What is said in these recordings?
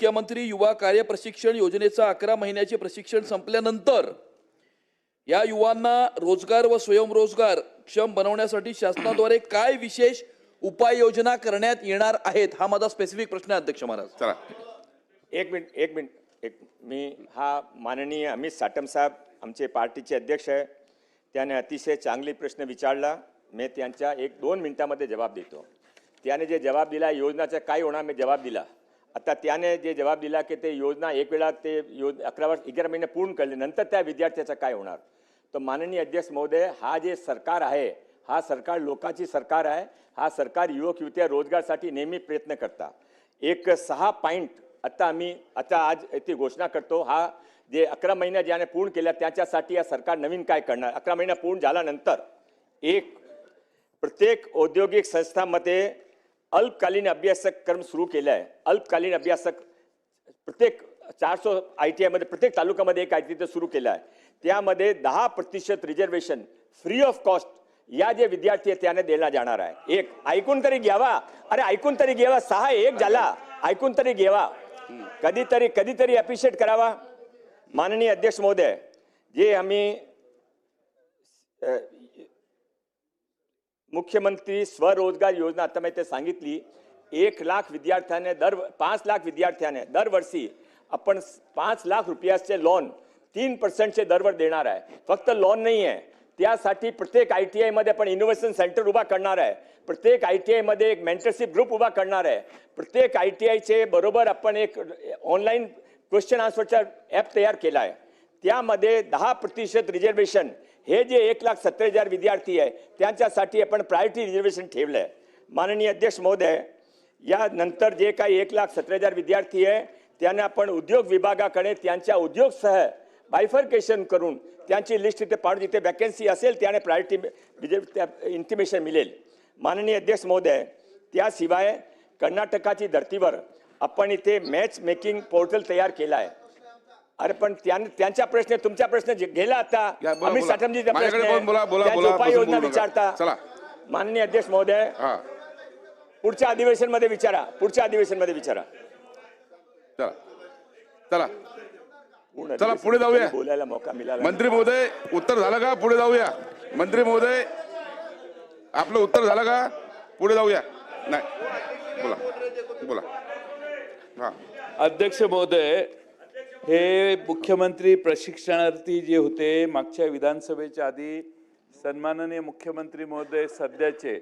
मुख्यमंत्री युवा कार्य प्रशिक्षण योजनेचं अकरा महिन्याचे प्रशिक्षण संपल्यानंतर या युवांना रोजगार व स्वयंरोजगार क्षम बनवण्यासाठी शासनाद्वारे काय विशेष उपाययोजना करण्यात येणार आहेत? हा माझा स्पेसिफिक प्रश्न आहे अध्यक्ष महाराज. चला. एक मिनिट एक मिनिट. एक मी हा माननीय अमित साटम साहेब आमचे पार्टीचे अध्यक्ष आहे. त्याने अतिशय चांगले प्रश्न विचारला. मी त्यांच्या एक दोन मिनिटामध्ये जबाब देतो. त्याने जे जबाब दिला योजनाचा काय होणार मी जबाब दिला. आता त्याने जे जबाब दिला की ते योजना एक वेळा ते योज अकरा वर्ष अकरा महिने पूर्ण केले नंतर त्या विद्यार्थ्याचं काय होणार? तर माननीय अध्यक्ष महोदय हा जे सरकार आहे हा सरकार लोकांची सरकार आहे हा सरकार युवक युवत्या रोजगारसाठी नेहमी प्रयत्न करता. एक सहा पॉईंट आता आम्ही आता आज ती घोषणा करतो हा जे अकरा महिन्या ज्याने पूर्ण केल्या त्याच्यासाठी या सरकार नवीन काय करणार? अकरा महिन्या पूर्ण झाल्यानंतर एक प्रत्येक औद्योगिक संस्थांमध्ये अल्पकालीन अभ्यासक क्रम सुरू केला आहे अल्पकालीन अभ्यासक प्रत्येक चारशे आय टी आयमध्ये प्रत्येक तालुक्यामध्ये एक आय टी सुरू केलं आहे त्यामध्ये दहा प्रतिशत रिझर्वेशन फ्री ऑफ कॉस्ट या जे विद्यार्थी आहेत त्याने देण्यात जाणार आहे. एक ऐकून तरी घ्यावा. अरे ऐकून तरी घ्यावा. सहा एक झाला. ऐकून तरी घ्यावा. कधीतरी कधीतरी अप्रिशिएट करावा. माननीय अध्यक्ष महोदय जे आम्ही मुख्यमंत्री स्वरोजगार योजना आता मी ते सांगितली एक लाख विद्यार्थ्याने दर पाच लाख विद्यार्थ्याने दरवर्षी आपण पाच लाख रुपयाचे लोन तीन पर्सेंटचे दरवर देणार आहे. फक्त लोन नाही आहे. त्यासाठी प्रत्येक आय टी आयमध्ये आपण इनोव्हेशन सेंटर उभा करणार आहे. प्रत्येक आय टी आयमध्ये एक मेंटरशिप ग्रुप उभा करणार आहे. प्रत्येक आय टी आयचे बरोबर आपण एक ऑनलाईन क्वेश्चन आन्सरचा ॲप तयार केला आहे. त्यामध्ये दहा प्रतिशत रिझर्वेशन हे जे एक लाख सत्तर हजार विद्यार्थी आहे त्यांच्यासाठी आपण प्रायोरिटी रिझर्वेशन ठेवलं आहे माननीय अध्यक्ष महोदय यानंतर जे काही एक लाख सत्तर हजार विद्यार्थी आहे त्यांना आपण उद्योग विभागाकडे त्यांच्या उद्योगसह बायफर्केशन करून त्यांची लिस्ट तिथे पाडून जिथे वॅकन्सी असेल त्याने प्रायोरिटी म्हणजे इंटिमेशन मिळेल. माननीय अध्यक्ष महोदय त्याशिवाय कर्नाटकाची धर्तीवर आपण इथे मॅच मेकिंग पोर्टल तयार केला आहे. अरे पण त्यां- त्यांचा प्रश्न तुमचा प्रश्न जे- गेला आता. अमित. साठमजीचा प्रश्न बोला, उपाययोजना. विचारता. चला. माननीय अध्यक्ष महोदय हा. पुढच्या अधिवेशनमध्ये विचारा. पुढच्या अधिवेशनमध्ये विचारा. चला. चला. चला, पुढे जाऊया. बोलायला मौका मिळाला. मंत्री महोदय उत्तर झालं का? पुढे जाऊया. मंत्री महोदय आपलं उत्तर झालं का? पुढे जाऊया. नाही. बोला. बोला. हा. अध्यक्ष महोदय हे मुख्यमंत्री प्रशिक्षणार्थी जे होते मागच्या विधानसभेच्या आधी सन्माननीय मुख्यमंत्री महोदय सध्याचे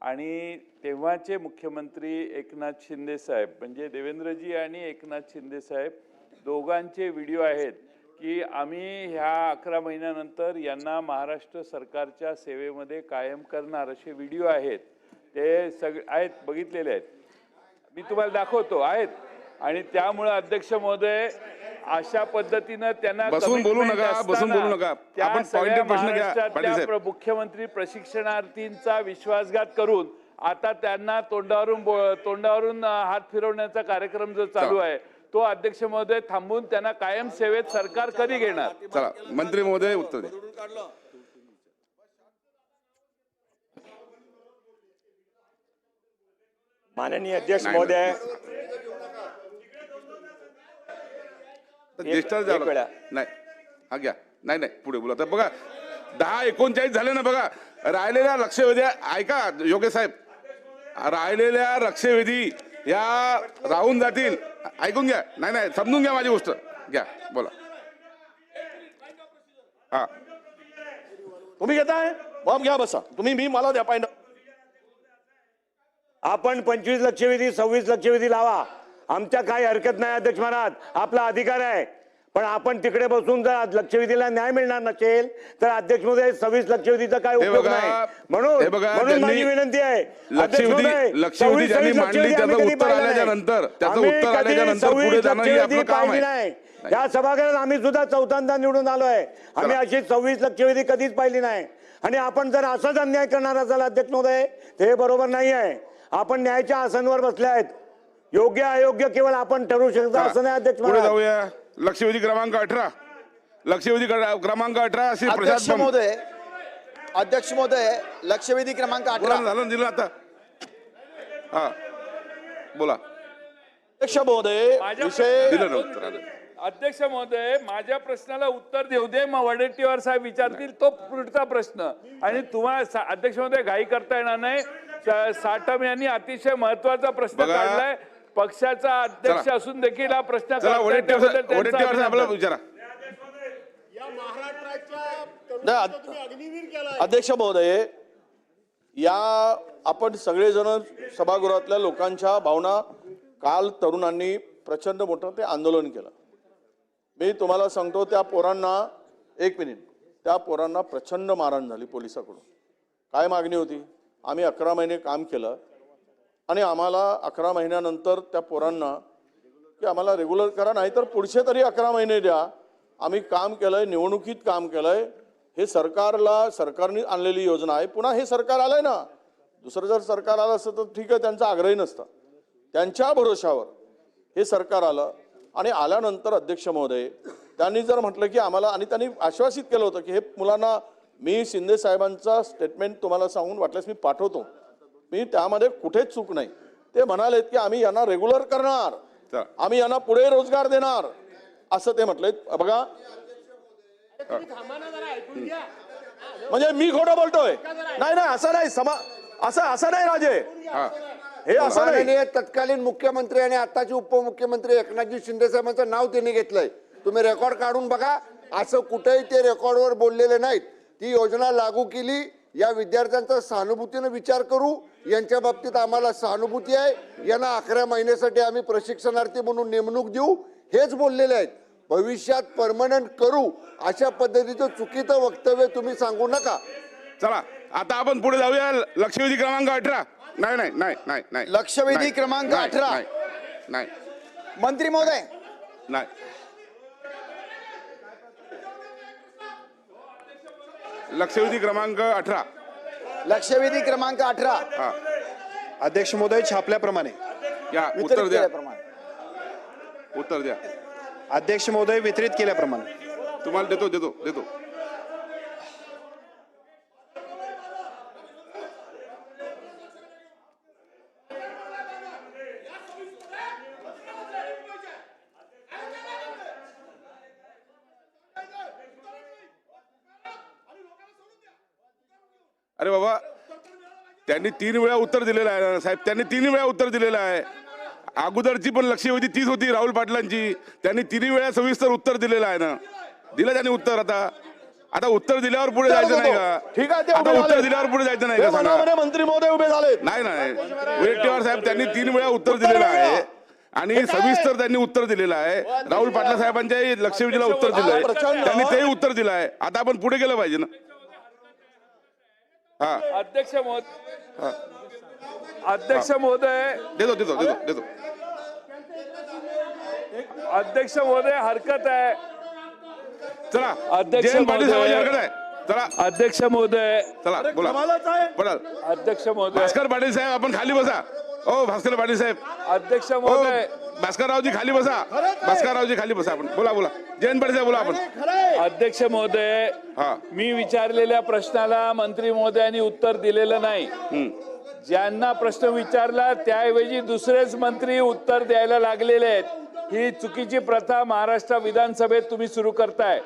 आणि तेव्हाचे मुख्यमंत्री एकनाथ शिंदे साहेब. म्हणजे देवेंद्रजी आणि एकनाथ शिंदे साहेब दोघांचे व्हिडिओ आहेत की आम्ही ह्या अकरा महिन्यानंतर यांना महाराष्ट्र सरकारच्या सेवेमध्ये कायम करणार असे व्हिडिओ आहेत. ते सग आहेत बघितलेले आहेत. मी तुम्हाला दाखवतो आहेत. आणि त्यामुळं अध्यक्ष महोदय अशा पद्धतीनं त्यांना बसून बोलू नका, बसून बोलू नका. आपण प्रश्न घ्या, मुख्यमंत्री प्रशिक्षणार्थींचा विश्वासघात करून आता त्यांना तोंडावरून तोंडावरून हात फिरवण्याचा कार्यक्रम जो चालू आहे तो अध्यक्ष महोदय थांबून त्यांना कायम सेवेत सरकार कधी घेणार? चला मंत्री महोदय उत्तर द्या माननीय अध्यक्ष महोदय एक झालं. वेळा. नाही. हा घ्या. नाही नाही पुढे बोला. तर बघा दहा एकोणचाळीस झाले ना बघा. राहिलेल्या लक्षवेधी ऐका योगेश साहेब. राहिलेल्या लक्षवेधी या राहून जातील. ऐकून घ्या. नाही नाही समजून घ्या माझी गोष्ट. घ्या बोला. हा. तुम्ही घेताय? बॉम्ब घ्या बसा. तुम्ही मी मला द्या पाहिजे आपण पंचवीस लक्षवेधी सव्वीस लक्षवेधी लावा. आमच्या काही हरकत नाही अध्यक्ष महाराज. आपला अधिकार आहे. पण आपण तिकडे बसून जर लक्षवेधीला न्याय मिळणार नसेल तर अध्यक्ष महोदय सव्वीस लक्षवेधीचा काय उपयोग नाही. म्हणून म्हणून माझी विनंती आहे लक्षवेधी महोदय, लक्षवेधी 26 ज्यांनी मांडली लक्षवेधी त्याचं आम्ही कधी उत्तर पाहिलं आल्याच्या नाही. नंतर त्याचं आम्ही उत्तर कधी आल्याच्यानंतर 26 पुढे जाणं हे लक्षवेधी आपलं काम पाहिली आहे. नाही. या सभागृहात आम्ही सुद्धा चौथ्यांदा निवडून आलोय. आम्ही अशी सव्वीस लक्षवेधी कधीच पाहिली नाही. आणि आपण जर असाच अन्याय करणार असाल अध्यक्ष महोदय हे बरोबर नाही आहे आपण न्यायाच्या आसनवर बसले आहेत. योग्य अयोग्य केवळ आपण ठरवू शकतो असं नाही अध्यक्ष लक्षवेधी क्रमांक अठरा. लक्षवेधी क्र- क्रमांक अठरा श्री अध्यक्ष प्रसाद. महोदय अध्यक्ष महोदय लक्षवेधी क्रमांक बोला अठरा ना, झालं ना, दिलं आता. हा. बोला. अध्यक्ष महोदय माझ्या विषय दिलं ना उत्तर आलं. अध्यक्ष महोदय माझ्या प्रश्नाला उत्तर देऊ दे मग वडेट्टीवार साहेब विचारतील तो पुढचा प्रश्न. आणि तुम्हाला सा- अध्यक्ष महोदय घाई करता येणार नाही. सा- साटम यांनी अतिशय महत्त्वाचा प्रश्न बघा. काढलाय. पक्षाचा अध्यक्ष. असून देखील हा प्रश्न चला वडेट्टीवार. विचारा. अध्यक्ष महोदय या आपण सगळेजण सभागृहातल्या लोकांच्या भावना काल तरुणांनी प्रचंड मोठं ते आंदोलन केलं. मी तुम्हाला सांगतो त्या पोरांना एक मिनिट त्या पोरांना प्रचंड मारहाण झाली पोलिसाकडून. काय मागणी होती? आम्ही अकरा महिने काम केलं. आणि आम्हाला अकरा महिन्यानंतर त्या पोरांना की आम्हाला रेग्युलर करा नाही तर पुढचे तरी अकरा महिने द्या. आम्ही काम केलं आहे निवडणुकीत काम केलं आहे हे सरकारला सरकारने आणलेली योजना आहे. पुन्हा हे सरकार आलं आहे ना. दुसरं जर सरकार आलं असतं तर ठीक आहे त्यांचा आग्रही नसता. त्यांच्या भरोशावर हे सरकार आलं. आणि आल्यानंतर अध्यक्ष महोदय त्यांनी जर म्हटलं की आम्हाला आणि त्यांनी आश्वासित केलं होतं की हे मुलांना मी शिंदे साहेबांचा स्टेटमेंट तुम्हाला सांगून वाटल्यास मी पाठवतो. मी त्यामध्ये कुठेच चूक नाही. ते म्हणालेत की आम्ही यांना रेग्युलर करणार. आम्ही यांना पुढे रोजगार देणार. असं ते म्हटले बघा. म्हणजे मी खोटं बोलतोय. नाही नाही असं नाही. समा असं असं नाही राजे. हा. असं नाही. तत्कालीन मुख्यमंत्री आणि आताचे उपमुख्यमंत्री एकनाथजी शिंदे साहेबांचं नाव त्यांनी घेतलंय. तुम्ही रेकॉर्ड काढून बघा. असं कुठेही ते रेकॉर्डवर बोललेले नाहीत. ती योजना लागू केली. या विद्यार्थ्यांचा सहानुभूतीने विचार करू. यांच्या बाबतीत आम्हाला सहानुभूती आहे. यांना अकरा महिन्यासाठी आम्ही प्रशिक्षणार्थी म्हणून नेमणूक देऊ. हेच बोललेले आहेत. भविष्यात परमनंट करू. अशा पद्धतीचं चुकीचं वक्तव्य तुम्ही सांगू नका. चला आता आपण पुढे जाऊया. लक्षवेधी क्रमांक अठरा. नाही नाही नाही नाही नाही. लक्षवेधी क्रमांक नाही, 18. नाही, नाही. मंत्री महोदय. नाही. लक्षवेधी क्रमांक अठरा. लक्षवेधी क्रमांक अठरा. हा. अध्यक्ष महोदय छापल्याप्रमाणे. या उत्तर द्या. केल्याप्रमाणे. उत्तर द्या. अध्यक्ष महोदय वितरित केल्याप्रमाणे. तुम्हाला देतो देतो देतो. अरे बाबा त्यांनी तीन वेळा उत्तर दिलेलं आहे ना साहेब. त्यांनी तीन वेळा उत्तर दिलेलं आहे. अगोदरची पण लक्षवेधी तीच होती राहुल पाटलांची. त्यांनी तिन्ही वेळा सविस्तर उत्तर दिलेलं आहे ना. दिलं त्यांनी उत्तर आता. आता उत्तर दिल्यावर पुढे जायचं नाही का? ठीक आहे ते आता उत्तर. दिल्यावर पुढे जायचं नाही का मंत्री महोदय उभे झाले नाही नाही. वडेट्टीवार साहेब त्यांनी तीन वेळा उत्तर दिलेलं आहे. आणि सविस्तर त्यांनी उत्तर दिलेलं आहे. राहुल पाटला साहेबांच्या लक्षवेधीला उत्तर दिलं आहे प्रचंड. त्यांनी तेही उत्तर दिलं आहे आता आपण पुढे गेलं पाहिजे ना. अध्यक्ष महोदय अध्यक्ष महोदय देतो देतो देतो देतो अध्यक्ष महोदय हरकत आहे चला। अध्यक्ष पाटील महोदय. साहेबांची हरकत आहे चला। अध्यक्ष महोदय चला बोला। पडाल अध्यक्ष महोदय भास्कर पाटील साहेब आपण खाली बसा। ओ भास्कर पाटील साहेब. अध्यक्ष महोदय. भास्कररावजी खाली बसा. भास्कररावजी खाली बसा आपण. बोला बोला. जयंत पाटील साहेब बोला आपण. अध्यक्ष महोदय हा. मी विचारलेल्या प्रश्नाला मंत्री महोदयांनी उत्तर दिलेलं नाही. ज्यांना प्रश्न विचारला त्याऐवजी दुसरेच मंत्री उत्तर द्यायला लागलेले आहेत. ही चुकीची प्रथा महाराष्ट्र विधानसभेत तुम्ही सुरू करताय.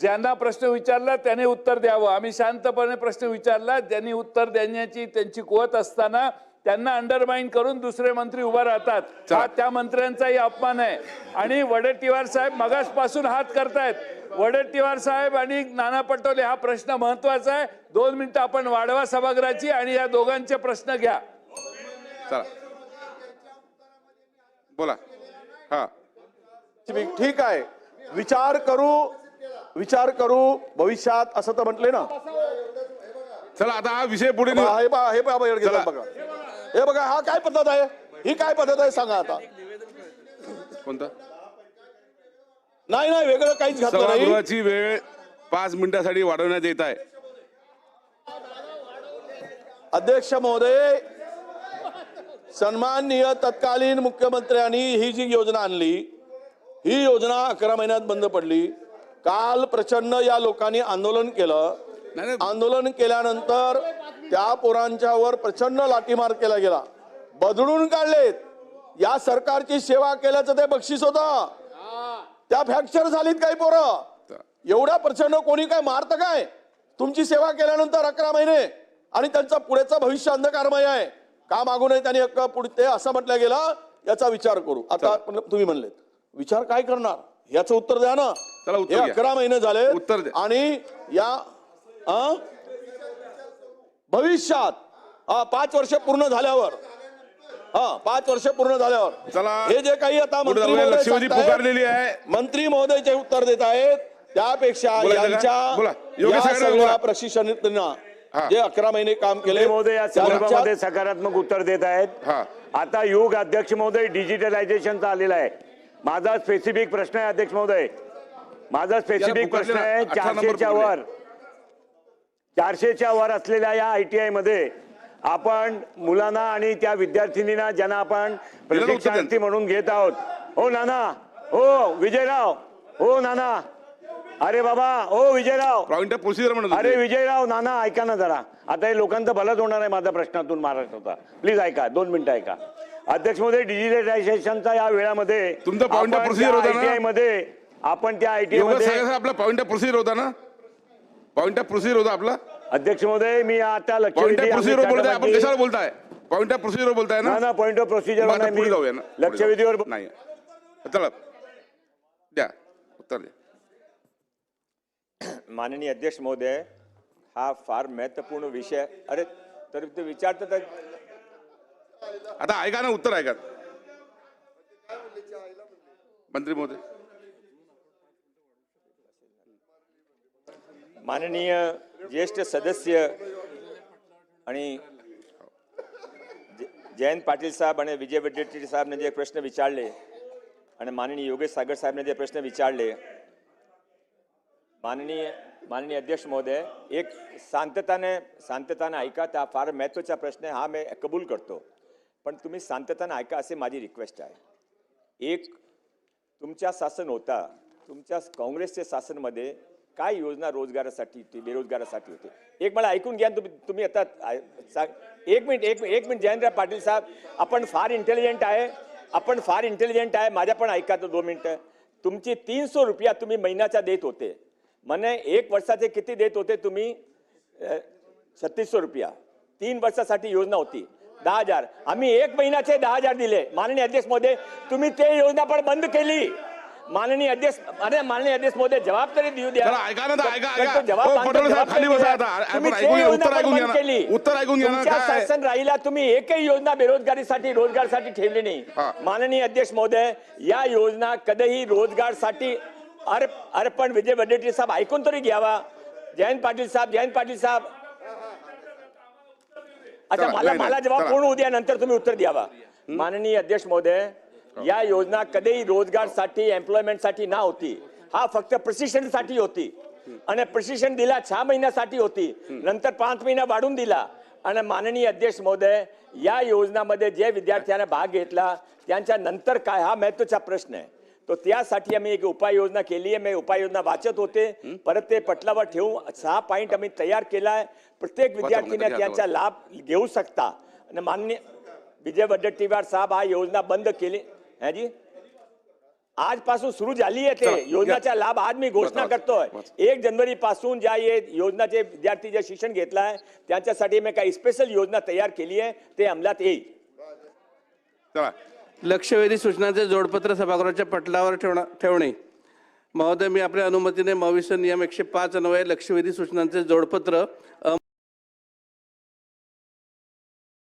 ज्यांना प्रश्न विचारला त्याने उत्तर द्यावं. आम्ही शांतपणे प्रश्न विचारला ज्यांनी उत्तर देण्याची त्यांची कुवत असताना त्यांना अंडरमाइन करून दुसरे मंत्री उभा राहतात हा त्या मंत्र्यांचाही अपमान आहे आणि वडेट्टीवार साहेब मगासपासून हात करतायत वडेट्टीवार साहेब आणि नाना पटोले हा प्रश्न महत्त्वाचा आहे दोन मिनिटं आपण वाढवा सभागृहाची आणि या दोघांचे प्रश्न घ्या चला बोला हा ठीक आहे विचार करू विचार करू भविष्यात असं तर म्हटले ना चला आता हा विषय पुढे हे हे. बघा हे बघा हा काय पद्धत आहे? ही काय पद्धत आहे सांगा आता. कोणता? नाही नाही वेगळं काहीच घातलं नाही. सभागृहाची वेळ पाच मिनिटासाठी वाढवण्यात येत आहे. अध्यक्ष महोदय सन्माननीय तत्कालीन मुख्यमंत्र्यांनी ही जी योजना आणली ही योजना अकरा महिन्यात बंद पडली. काल प्रचंड या लोकांनी आंदोलन केलं. नाही, नाही. आंदोलन केल्यानंतर त्या पोरांच्यावर प्रचंड लाठीमार केला गेला. बदलून काढलेत. या सरकारची सेवा केल्याचं ते बक्षीस होतं. त्या फ्रॅक्चर झालीत काही पोरं. एवढ्या प्रचंड कोणी काय मारतं काय? तुमची सेवा केल्यानंतर अकरा महिने आणि त्यांचा पुढेचा भविष्य अंधकारमय आहे. का मागू नये त्यांनी हक्क पुढे ते असं म्हटलं गेलं? याचा विचार करू. आता तुम्ही म्हणलेत. विचार काय करणार? याचं उत्तर द्या ना. अकरा महिने झाले उत्तर. आणि या? भविष्यात पाच वर्ष पूर्ण झाल्यावर हा पाच वर्ष पूर्ण झाल्यावर चला. हे जे काही आता मंत्री पुकारलेली आहे. मंत्री महोदय जे उत्तर देत आहेत त्यापेक्षा. यांच्या हा. जे अकरा महिने काम केले महोदय या संदर्भामध्ये सकारात्मक उत्तर देत आहेत हा. आता युग अध्यक्ष महोदय डिजिटलायझेशनचा आलेला आहे माझा स्पेसिफिक प्रश्न आहे अध्यक्ष महोदय माझा स्पेसिफिक प्रश्न. आहे चारशेच्या. वर चारशेच्या वर असलेल्या या आय टी आयमध्ये आपण मुलांना आणि त्या विद्यार्थिनींना ज्यांना आपण. प्रशिक्षणार्थी म्हणून घेत आहोत. हो नाना. हो विजयराव. हो नाना. अरे बाबा. हो विजयराव. प्रोसिजर अरे. विजयराव नाना ऐका ना जरा. आता हे लोकांचं भलंच होणार आहे माझ्या प्रश्नातून महाराष्ट्राचा प्लीज ऐका दोन मिनिटं ऐका. अध्यक्षमध्ये डिजिटलायझेशनच्या या वेळामध्ये तुमचा मध्ये आपण त्या आयटीआयमध्ये आपला पॉइंट प्रोसिजर होता ना? पॉइंट ऑफ प्रोसिजर होता आपला. अध्यक्ष महोदय मी आता पॉइंट लक्षवेधी ऑफ प्रोसिजर बोलताय आपण कशावर बोलताय? पॉइंट ऑफ प्रोसिजर बोलताय ना? पॉइंट ऑफ प्रोसिजर पुढे जाऊया ना लक्षवेधीवर. नाही. चला द्या उत्तर द्या. माननीय अध्यक्ष महोदय हा फार महत्त्वपूर्ण विषय. अरे तर ते विचारतं आता ऐका ना उत्तर ऐका. मंत्री महोदय. माननीय ज्येष्ठ सदस्य आणि जयंत पाटील साहेब आणि विजय वडेट्टी साहेबने जे प्रश्न विचारले आणि माननीय योगेश सागर साहेबने जे प्रश्न विचारले माननीय माननीय अध्यक्ष महोदय एक शांतताने शांतताने ऐका त्या फार महत्त्वाचा प्रश्न आहे हा मी कबूल करतो. पण तुम्ही शांतताने ऐका असे माझी रिक्वेस्ट आहे. एक तुमच्या शासन होता तुमच्या काँग्रेसच्या शासनमध्ये काय योजना रोजगारासाठी होती बेरोजगारासाठी होती? एक मला ऐकून घ्या तुम्ही तुम्ही आता सांग. एक मिनिट एक एक मिनिट जयंतराव पाटील साहेब आपण फार इंटेलिजंट आहे आपण फार इंटेलिजंट आहे माझ्या पण ऐका दोन मिनटं. तुमची तीनशे रुपया तुम्ही महिन्याचा देत होते. म्हणे एक वर्षाचे किती देत होते तुम्ही? छत्तीसशे रुपया. तीन वर्षासाठी योजना होती. दहा हजार. आम्ही एक महिन्याचे दहा हजार दिले. माननीय अध्यक्ष महोदय तुम्ही ते योजना पण बंद केली. माननीय अध्यक्ष अरे माननीय अध्यक्ष महोदय जवाब तरी देऊ द्या ऐका ना ऐका, ऐका. जवाब मागतो, पटोले साहेब, जवाब खाली बसा. आता. उत्तर ऐकून घ्या. केली. उत्तर ऐकून घ्या ना? शासन राहिला तुम्ही एकही योजना बेरोजगारीसाठी रोजगारसाठी ठेवली नाही. माननीय अध्यक्ष महोदय या योजना कधीही रोजगारसाठी अरे अरे पण विजय वडेट्टीवार साहेब ऐकून तरी घ्यावा जयंत पाटील साहेब जयंत पाटील साहेब अच्छा मला मला चला. पूर्ण उद्या नंतर तुम्ही उत्तर द्यावा माननीय अध्यक्ष महोदय या योजना कधीही रोजगारसाठी एम्प्लॉयमेंटसाठी ना होती. हा फक्त प्रशिक्षणासाठी होती. आणि प्रशिक्षण दिला सहा महिन्यासाठी होती. नंतर पाच महिना वाढून दिला. आणि माननीय अध्यक्ष महोदय या योजनामध्ये जे विद्यार्थ्यांना भाग घेतला त्यांच्या नंतर काय हा महत्त्वाचा प्रश्न आहे. तो त्यासाठी आम्ही एक उपाययोजना केली आहे. मी उपाययोजना वाचत होते. परत ते पटलावर ठेवून सहा पॉईंट आम्ही तयार केला आहे. प्रत्येक विद्यार्थीने घ्या, त्यांचा लाभ घेऊ शकता. आणि माननीय विजय वडेट्टीवार साहेब हा योजना बंद केली. है जी? आजपासून सुरू झाली आहे ते. योजनाचा लाभ आज मी घोषणा करतोय. एक जानेवारी पासून ज्या ये योजनाचे विद्यार्थी जे शिक्षण घेतलं आहे त्यांच्यासाठी मी काही स्पेशल योजना तयार केली आहे ते अंमलात येईल. चला. लक्षवेधी सूचनांचे जोडपत्र सभागृहाच्या पटलावर ठेवणा ठेवणे. महोदय मी आपल्या अनुमतीने मविष्य नियम एकशे पाच अन्वये लक्षवेधी सूचनांचे जोडपत्र